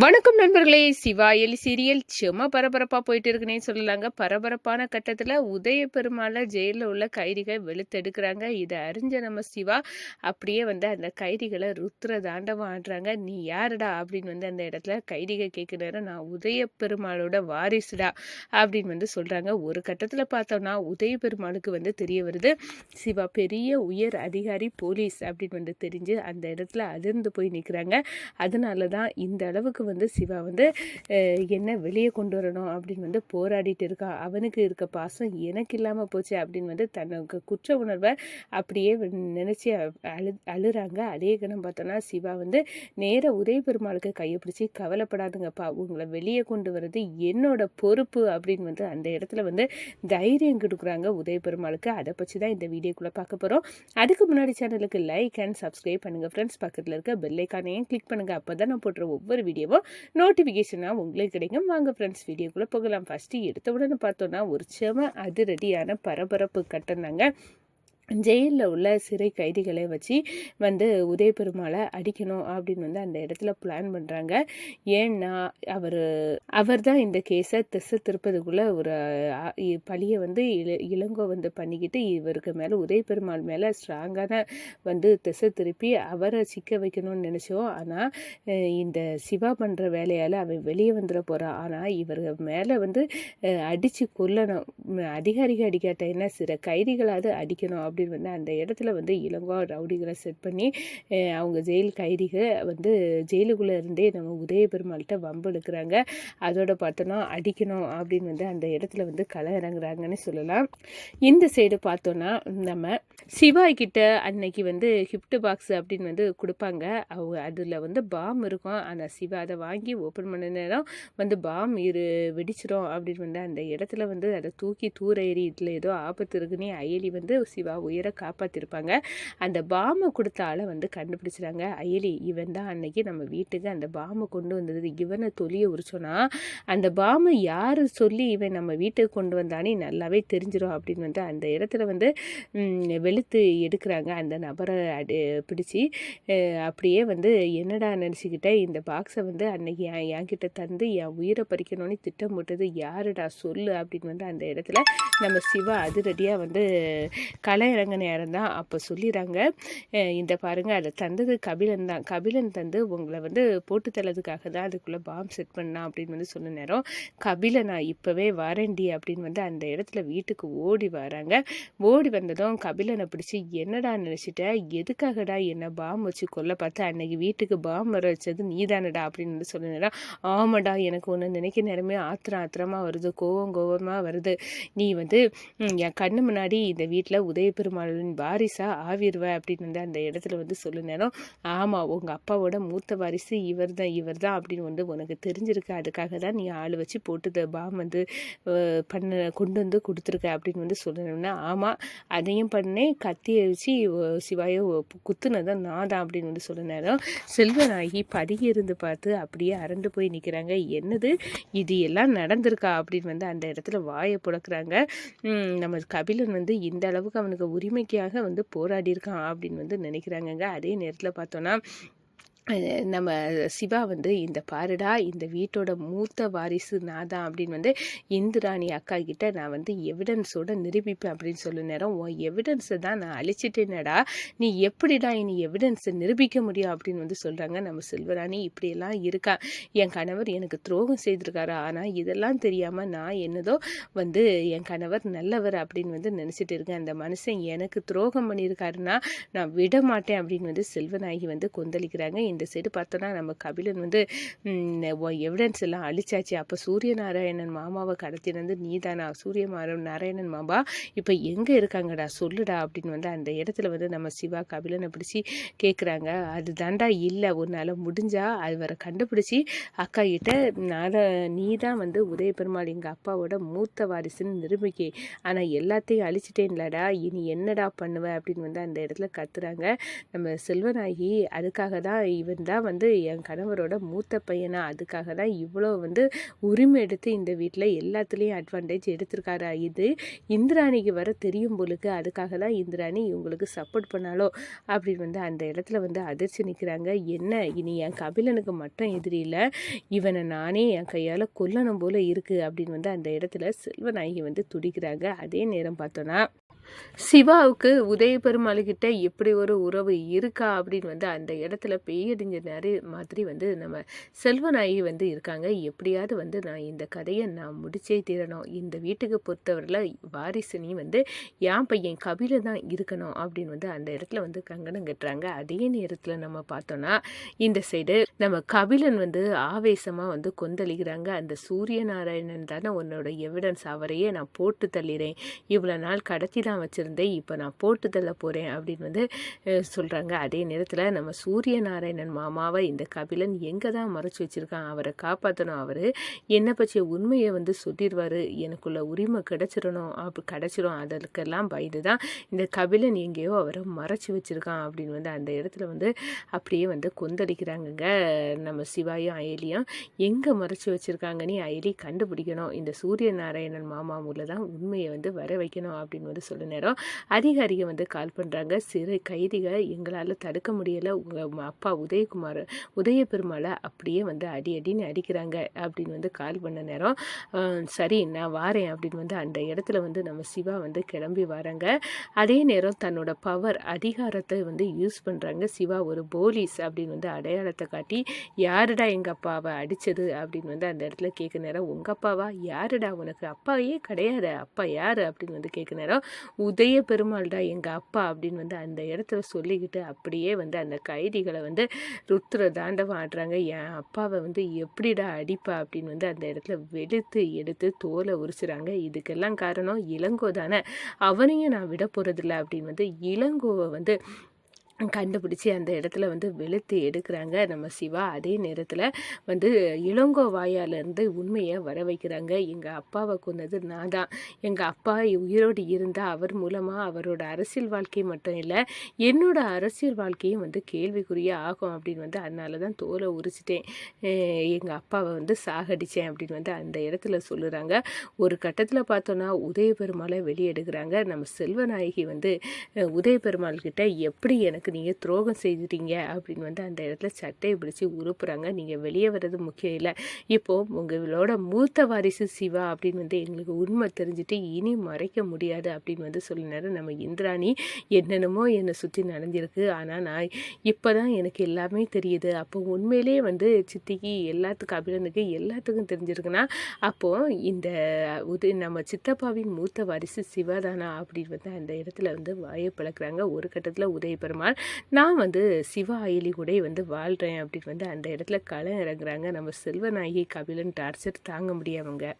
வணக்கம் நண்பர்களே. சிவா எலி சீரியல் சும்மா பரபரப்பாக போயிட்டு இருக்குன்னே சொல்லலாங்க. பரபரப்பான கட்டத்தில் உதய பெருமாளை ஜெயிலில் உள்ள கைதிகள் வெளுத்தெடுக்கிறாங்க. இதை அறிஞ்ச நம்ம சிவா அப்படியே வந்து அந்த கைதிகளை ருத்ர தாண்டவம் ஆடுறாங்க. நீ யாருடா? அப்படின்னு வந்து அந்த இடத்துல கைதிகள் கேட்குறாரு நான் உதய பெருமாளோட வாரிசுடா அப்படின்னு வந்து சொல்கிறாங்க ஒரு கட்டத்தில் பார்த்தோம்னா உதய பெருமாளுக்கு வந்து தெரிய வருது சிவா பெரிய உயர் அதிகாரி போலீஸ் அப்படின்னு வந்து தெரிஞ்சு அந்த இடத்துல அதிர்ந்து போய் நிற்கிறாங்க அதனால தான் இந்த அளவுக்கு வந்து சிவா வந்து என்ன வெளியே கொண்டு வரணும்? அப்படின்னு வந்து போராடிட்டு இருக்கான் அவனுக்கு இருக்க பாசம் எனக்கு இல்லாமல் போச்சு அப்படின்னு வந்து தனக்கு குற்ற உணர்வை அப்படியே நினச்சி அழு அழுறாங்க. அதே கணம் பார்த்தோன்னா சிவா வந்து நேர உதய பெருமாளுக்கு கையை பிடிச்சி கவலைப்படாதுங்கப்பா உங்களை வெளியே கொண்டு வர்றது என்னோட பொறுப்பு அப்படின்னு வந்து அந்த இடத்துல வந்து தைரியம் கொடுக்குறாங்க உதய பெருமாளுக்கு. அதை பற்றி தான் இந்த வீடியோக்குள்ளே பார்க்க போகிறோம் அதுக்கு முன்னாடி சேனலுக்கு லைக் அண்ட் சப்ஸ்கிரைப் பண்ணுங்கள் ஃப்ரெண்ட்ஸ். பக்கத்தில் இருக்க பெல்லைக்கானையும் கிளிக் பண்ணுங்கள் அப்போ தான் நான் போடுற ஒவ்வொரு வீடியோவும் நோட்டிஃபிகேஷனாக உங்களுக்கு கிடைக்கும். வாங்க ஃப்ரெண்ட்ஸ் வீடியோக்குள்ளே போகலாம். ஃபஸ்ட்டு எடுத்த உடனே பார்த்தோன்னா ஒரு செம அதிரடியான பரபரப்பு கட்டணாங்க ஜெயிலில் உள்ள சிறை கைதிகளை வச்சு வந்து உதய பெருமாளை அடிக்கணும் அப்படின்னு வந்து அந்த இடத்துல பிளான் பண்ணுறாங்க ஏன்னா அவர் அவர் தான் இந்த கேஸை திசை திருப்பதுக்குள்ளே ஒரு பழியை வந்து இள இளங்கோ வந்து பண்ணிக்கிட்டு இவருக்கு மேலே உதய பெருமாள் மேலே ஸ்ட்ராங்கான வந்து திசை திருப்பி அவரை சிக்க வைக்கணும்னு நினச்சோம் ஆனால் இந்த சிவா பண்ணுற வேலையால் அவன் வெளியே வந்துட போகிறான் ஆனால் இவர் மேலே வந்து அடித்து கொல்லணும். அதிகாரிகள் அடிக்காட்ட என்ன? சில கைதிகளாவது அடிக்கணும் அப்படின்னு வந்து அந்த இடத்துல வந்து இளங்கோ ரவுடிகளை செட் பண்ணி அவங்க ஜெயில் கைதிகள் வந்து ஜெயிலுக்குள்ளே இருந்தே நம்ம உதய பெருமாள்கிட்ட வம்பு எடுக்கிறாங்க. அதோட பார்த்தோன்னா அடிக்கணும் அப்படின்னு வந்து அந்த இடத்துல வந்து களை இறங்குறாங்கன்னு சொல்லலாம். இந்த சைடு பார்த்தோன்னா நம்ம சிவாய் கிட்ட அன்னைக்கு வந்து கிஃப்ட் பாக்ஸ் அப்படின்னு வந்து கொடுப்பாங்க. அவங்க அதில் வந்து பாம் இருக்கும். ஆனால் சிவா அதை வாங்கி ஓப்பன் பண்ண நேரம் வந்து பாம் இரு வெடிச்சிரும் அப்படின்னு வந்து அந்த இடத்துல வந்து அதை தூக்கி தூர ஏறி இதில் ஏதோ ஆபத்து இருக்குன்னு அயலி வந்து சிவா உயிரை காப்பாற்றிருப்பாங்க அந்த பாமை கொடுத்த ஆளை வந்து கண்டுபிடிச்சிட்டாங்க. அயலி இவன் தான் அன்னைக்கு நம்ம வீட்டுக்கு அந்த பாமை கொண்டு வந்தது. இவனை தொலிய உரிச்சோன்னா அந்த பாமை யார் சொல்லி இவன் நம்ம வீட்டுக்கு கொண்டு வந்தானே நல்லாவே தெரிஞ்சிடும் அப்படின்னு வந்து அந்த இடத்துல வந்து வெளுத்து எடுக்கிறாங்க. அந்த நபரை அடி பிடிச்சி அப்படியே வந்து என்னடா நினச்சிக்கிட்ட? இந்த பாக்ஸை வந்து அன்னைக்கு என் என்கிட்ட தந்து என் உயிரை பறிக்கணும்னு திட்டம் போட்டது யாருடா? சொல்லு அப்படின்னு வந்து அந்த இடத்துல நம்ம சிவா அதிரடியாக வந்து கலை இறங்க நேரம் தான் அப்போ சொல்லிடுறாங்க இந்த பாருங்கள் அதை தந்தது கபிலன் தான். கபிலன் தந்து உங்களை வந்து போட்டு தள்ளதுக்காக தான் அதுக்குள்ளே பாம் செட் பண்ணான் அப்படின்னு வந்து சொன்ன நேரம் கபிலனா இப்போவே வரேன்டி அப்படின்னு வந்து அந்த இடத்துல வீட்டுக்கு ஓடி வராங்க. ஓடி வந்ததும் கபிலனை பிடிச்சி என்னடா நினச்சிட்ட? எதுக்காகடா என்ன பாம் வச்சு கொல்ல பார்த்து? அன்னைக்கு வீட்டுக்கு பாம் வர வச்சது நீதானடா அப்படின்னு வந்து சொன்ன நேரம் ஆமாடா எனக்கு ஒன்று நினைக்க நேரமே ஆத்திரம் ஆத்திரமாக வருது. கோவம் கோவமாக வருது. நீ வந்து என் கண்ணு முன்னாடி இந்த வீட்டில் உதய பெருமாளின் வாரிசாக ஆவிர்வ அப்படின்னு வந்து அந்த இடத்துல வந்து சொல்ல நேரம் ஆமாம் உங்கள் அப்பாவோட மூத்த வாரிசு இவர் தான் இவர் தான் அப்படின்னு வந்து உனக்கு தெரிஞ்சிருக்கு. அதுக்காக தான் நீ ஆள் வச்சு போட்டு பாம் வந்து பண்ண கொண்டு வந்து கொடுத்துருக்க அப்படின்னு வந்து சொல்லணும்னா ஆமாம் அதையும் பண்ணேன். கத்தியை வச்சு சிவாயை குத்துனதை நான் தான் அப்படின்னு வந்து சொல்ல நேரம் செல்வனாகி பதுகி இருந்து பார்த்து அப்படியே அரண்டு போய் நிற்கிறாங்க என்னது? இது எல்லாம் நடந்திருக்கா? அப்படின்னு வந்து அந்த இடத்துல வாயை புழக்கிறாங்க நம்ம கபிலன் வந்து இந்த அளவுக்கு அவனுக்கு உரிமைக்காக வந்து போராடி இருக்கான் அப்படின்னு வந்து நினைக்கிறாங்கங்க. அதே நேரத்தில் பார்த்தோன்னா நம்ம சிவா வந்து இந்த பாருடா இந்த வீட்டோட மூத்த வாரிசு நான் தான் அப்படின்னு வந்து இந்துராணி அக்கா கிட்ட நான் வந்து எவிடன்ஸோட நிரூபிப்பேன் அப்படின்னு சொல்ல நேரம் உன் எவிடன்ஸை தான் நான் அழிச்சிட்டேனடா. நீ எப்படிடா இனி எவிடன்ஸை நிரூபிக்க முடியும்? அப்படின்னு வந்து சொல்கிறாங்க நம்ம செல்வராணி இப்படியெல்லாம் இருக்கா? என் கணவர் எனக்கு துரோகம் செய்திருக்காரு? ஆனால் இதெல்லாம் தெரியாமல் நான் என்னதோ வந்து என் கணவர் நல்லவர் அப்படின்னு வந்து நினச்சிட்டு இருக்கேன். அந்த மனுஷன் எனக்கு துரோகம் பண்ணியிருக்காருன்னா நான் விட மாட்டேன் அப்படின்னு வந்து செல்வநாயகி வந்து கொந்தளிக்கிறாங்க. இந்த சைடு பார்த்தோன்னா நம்ம கபிலன் வந்து எவிடன்ஸ் எல்லாம் அழிச்சாச்சு. அப்போ சூரிய நாராயணன் மாமாவை கடத்தினது நீதானா? சூரிய நாராயணன் மாமா இப்போ எங்கே இருக்காங்கடா? சொல்லுடா அப்படின்னு வந்து அந்த இடத்துல வந்து நம்ம சிவா கபிலனை பிடிச்சி கேட்குறாங்க அது தாண்டா இல்லை உன்னால் முடிஞ்சா அவரை கண்டுபிடிச்சி அக்கா கிட்ட நான் நீ தான் வந்து உதய பெருமாள் எங்கள் அப்பாவோட மூத்த வாரிசுன்னு நிரூபிக்கே. ஆனால் எல்லாத்தையும் அழிச்சிட்டேன்லடா இனி என்னடா பண்ணுவ? அப்படின்னு வந்து அந்த இடத்துல கத்துறாங்க. நம்ம செல்வநாயகி அதுக்காக தான் இவன் தான் வந்து என் கணவரோட மூத்த பையனா. அதுக்காக தான் இவ்வளோ வந்து உரிமை எடுத்து இந்த வீட்டில் எல்லாத்துலேயும் அட்வான்டேஜ் எடுத்திருக்காரா இது? இந்திராணிக்கு வர தெரியும் பொழுது அதுக்காக தான் இந்திராணி இவங்களுக்கு சப்போர்ட் பண்ணாலோ அப்படின்னு வந்து அந்த இடத்துல வந்து அதிர்ச்சி நிற்கிறாங்க என்ன? இனி என் கபிலனுக்கு மட்டும் எதிரி இல்லை. இவனை நானே என் கையால் கொல்லணும் போல் இருக்குது அப்படின்னு வந்து அந்த இடத்துல செல்வநாயகி வந்து துடிக்கிறாங்க. அதே நேரம் பார்த்தோன்னா சிவாவுக்கு உதயபெருமாளுக்கிட்ட எப்படி ஒரு உறவு இருக்கா அப்படின்னு வந்து அந்த இடத்துல பெய்யடிஞ்ச நிறைய மாதிரி வந்து நம்ம செல்வநாயகி வந்து இருக்காங்க. எப்படியாவது வந்து நான் இந்த கதையை நான் முடிச்சே தீரணும். இந்த வீட்டுக்கு பொறுத்தவரையில் வாரிசுனி வந்து என் பையன் கபில தான் இருக்கணும் அப்படின்னு வந்து அந்த இடத்துல வந்து கங்கணம் கட்டுறாங்க. அதே நேரத்தில் நம்ம பார்த்தோன்னா இந்த சைடு நம்ம கபிலன் வந்து ஆவேசமாக வந்து கொந்தளிக்கிறாங்க. அந்த சூரிய நாராயணன் தானே உன்னோட எவிடன்ஸ் அவரையே நான் போட்டு தள்ளிறேன். இவ்வளோ நாள் கடத்தி தான் வச்சுருந்தேன். இப்போ நான் போட்டு தள்ள போகிறேன் அப்படின்னு வந்து சொல்கிறாங்க அதே நேரத்தில் நம்ம சூரிய நாராயணன் மாமாவை இந்த கபிலன் எங்கே தான் மறைச்சி வச்சுருக்கான்? அவரை காப்பாற்றணும் அவர் என்னை பற்றிய உண்மையை வந்து சொல்லிடுவார் எனக்குள்ள உரிமை கிடச்சிடணும். அப்படி கிடச்சிரும் அதற்கெல்லாம் பயந்து தான் இந்த கபிலன் எங்கேயோ அவரை மறைச்சி வச்சுருக்கான் அப்படின்னு வந்து அந்த இடத்துல வந்து அப்படியே வந்து கொந்தளிக்கிறாங்கங்க. நம்ம சிவாயும் அயலியும் எங்கே மறைச்சி வச்சுருக்காங்கன்னு அயலி கண்டுபிடிக்கணும். இந்த சூரிய நாராயணன் மாமா மூலம் தான் உண்மையை வந்து வர வைக்கணும் அப்படின்னு வந்து சொல்ல நேரம் அதிகாரிக வந்து கால் பண்ணுறாங்க சிறை கைதிகள் எங்களால் தடுக்க முடியலை. உங்கள் அப்பா உதயகுமார் உதய பெருமாளை அப்படியே வந்து அடி அடின்னு அடிக்கிறாங்க அப்படின்னு வந்து கால் பண்ண நேரம். சரி நான் வாரேன் அப்படின்னு வந்து அந்த இடத்துல வந்து நம்ம சிவா வந்து கிளம்பி வராங்க. அதே நேரம் தன்னோட பவர் அதிகாரத்தை வந்து யூஸ் பண்ணுறாங்க சிவா ஒரு போலீஸ் அப்படின்னு வந்து அடையாளத்தை காட்டி யாருடா எங்கள் அப்பாவை அடித்தது அப்படின்னு வந்து அந்த இடத்துல கேட்க நேரம். உங்கள் அப்பாவா? யாருடா உனக்கு? அப்பாவே கிடையாது. அப்பா யார்? அப்படின்னு வந்து கேட்க நேரம். உதய பெருமாள்டா எங்கள் அப்பா அப்படின்னு வந்து அந்த இடத்துல சொல்லிக்கிட்டு அப்படியே வந்து அந்த கைதிகளை வந்து ருத்ர தாண்டவம் ஆடுறாங்க. என் அப்பாவை வந்து எப்படிடா அடிப்பா அப்படின்னு வந்து அந்த இடத்துல வெளுத்து எடுத்து தோலை உரிச்சுறாங்க. இதுக்கெல்லாம் காரணம் இளங்கோ தானே அவனையும் நான் விட போகிறதில்ல அப்படின்னு வந்து இளங்கோவை வந்து கண்டுபிடிச்சி அந்த இடத்துல வந்து வெளுத்து எடுக்கிறாங்க. நம்ம சிவா அதே நேரத்தில் வந்து இளங்கோ வாயாலேருந்து உண்மையை வர வைக்கிறாங்க. எங்கள் அப்பாவை கொண்டது நான் தான் எங்கள் அப்பா உயிரோடு இருந்தால் அவர் மூலமாக அவரோட அரசியல் வாழ்க்கை மட்டும் இல்லை என்னோட அரசியல் வாழ்க்கையும் வந்து கேள்விக்குரிய ஆகும் அப்படின்னு வந்து அதனால தான் தோலை உரிச்சிட்டேன். எங்கள் அப்பாவை வந்து சாகடித்தேன் அப்படின்னு வந்து அந்த இடத்துல சொல்லுறாங்க. ஒரு கட்டத்தில் பார்த்தோன்னா உதய பெருமாளை வெளியெடுக்கிறாங்க. நம்ம செல்வநாயகி வந்து உதய பெருமாள் கிட்ட எப்படி எனக்கு எனக்கு நீங்கள் துரோகம் செய்துட்டீங்க? அப்படின்னு வந்து அந்த இடத்துல சட்டையை பிடிச்சி உருப்புறாங்க. நீங்கள் வெளியே வர்றது முக்கியம் இல்லை. இப்போது உங்களோட மூத்த வாரிசு சிவா அப்படின்னு வந்து எங்களுக்கு உண்மை தெரிஞ்சுட்டு இனி மறைக்க முடியாது அப்படின்னு வந்து சொல்லினாரு. நம்ம இந்திராணி என்னென்னமோ என்னை சுற்றி நடந்திருக்கு. ஆனால் நான் இப்போ தான் எனக்கு எல்லாமே தெரியுது. அப்போ உண்மையிலே வந்து சித்திக்கு எல்லாத்துக்கும் அபிலனுக்கு எல்லாத்துக்கும் தெரிஞ்சிருக்குன்னா அப்போது இந்த உது நம்ம சித்தப்பாவின் மூத்த வாரிசு சிவா தானா அப்படின்னு வந்து அந்த இடத்துல வந்து வாயை பழக்கிறாங்க ஒரு கட்டத்தில் உதய பெருமாள் நான் வந்து சிவா அயலி கூட வந்து வாழ்கிறேன் அப்படின்னு வந்து அந்த இடத்துல களை இறங்குறாங்க. நம்ம செல்வநாயகி கபிலன் டார்ச்சர் தாங்க முடியாமங்க.